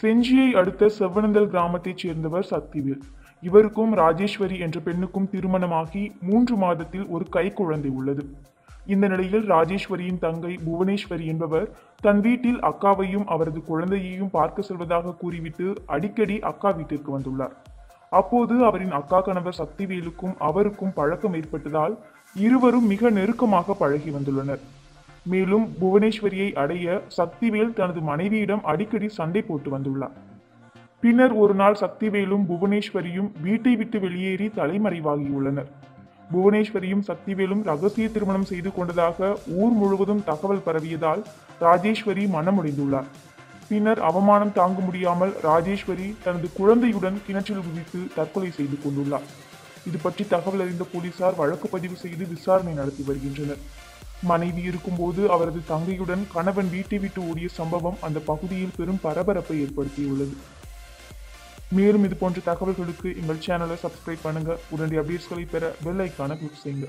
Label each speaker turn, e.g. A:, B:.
A: செஞ்சியை அடுத்த செவ்வனந்தல் கிராமத்தைச் சேர்ந்தவர் சக்திவேல். இவருக்கும் ராஜேஸ்வரி என்ற பெண்ணுக்கும் திருமணமாகி மூன்று மாதத்தில் ஒரு கைக்குழந்தை உள்ளது. இந்த நிலையில் ராஜேஸ்வரியின் தங்கை புவனேஸ்வரி என்பவர் தன் வீட்டில் அக்காவையும் அவரது குழந்தையையும் பார்க்க செல்வதாக கூறிவிட்டு அடிக்கடி அக்கா வீட்டிற்கு வந்துள்ளார். அப்போது அவரின் அக்கா கணவர் சக்திவேலுக்கும் அவருக்கும் பழக்கம் ஏற்பட்டதால் இருவரும் மிக நெருக்கமாக பழகி வந்துள்ளனர். மேலும் புவனேஸ்வரியை அடைய சக்திவேல் தனது மனைவியிடம் அடிக்கடி சண்டை போட்டு வந்துள்ளார். பின்னர் ஒரு நாள் சக்திவேலும் புவனேஸ்வரியும் வீட்டை விட்டு வெளியேறி தலைமறைவாகியுள்ளனர். புவனேஸ்வரியும் சக்திவேலும் ரகசிய திருமணம் செய்து கொண்டதாக ஊர் முழுவதும் தகவல் பரவியதால் ராஜேஸ்வரி மனமுடைந்துள்ளார். பின்னர் அவமானம் தாங்க முடியாமல் ராஜேஸ்வரி தனது குழந்தையுடன் கிணற்றில் குதித்து தற்கொலை செய்து கொண்டுள்ளார். இது பற்றி தகவல் அறிந்த போலீசார் வழக்கு பதிவு செய்து விசாரணை நடத்தி வருகின்றனர். மனைவி இருக்கும்போது அவரது தங்கையுடன் கணவன் வீட்டை விட்டு ஓடிய சம்பவம் அந்த பகுதியில் பெரும் பரபரப்பை ஏற்படுத்தியுள்ளது. மேலும் இது போன்ற தகவல்களுக்கு எங்கள் சேனலை சப்ஸ்கிரைப் பண்ணுங்க. உடனடி அப்டேட்ஸ்களை பெற பெல் ஐக்கான கிளிக் செய்யுங்க.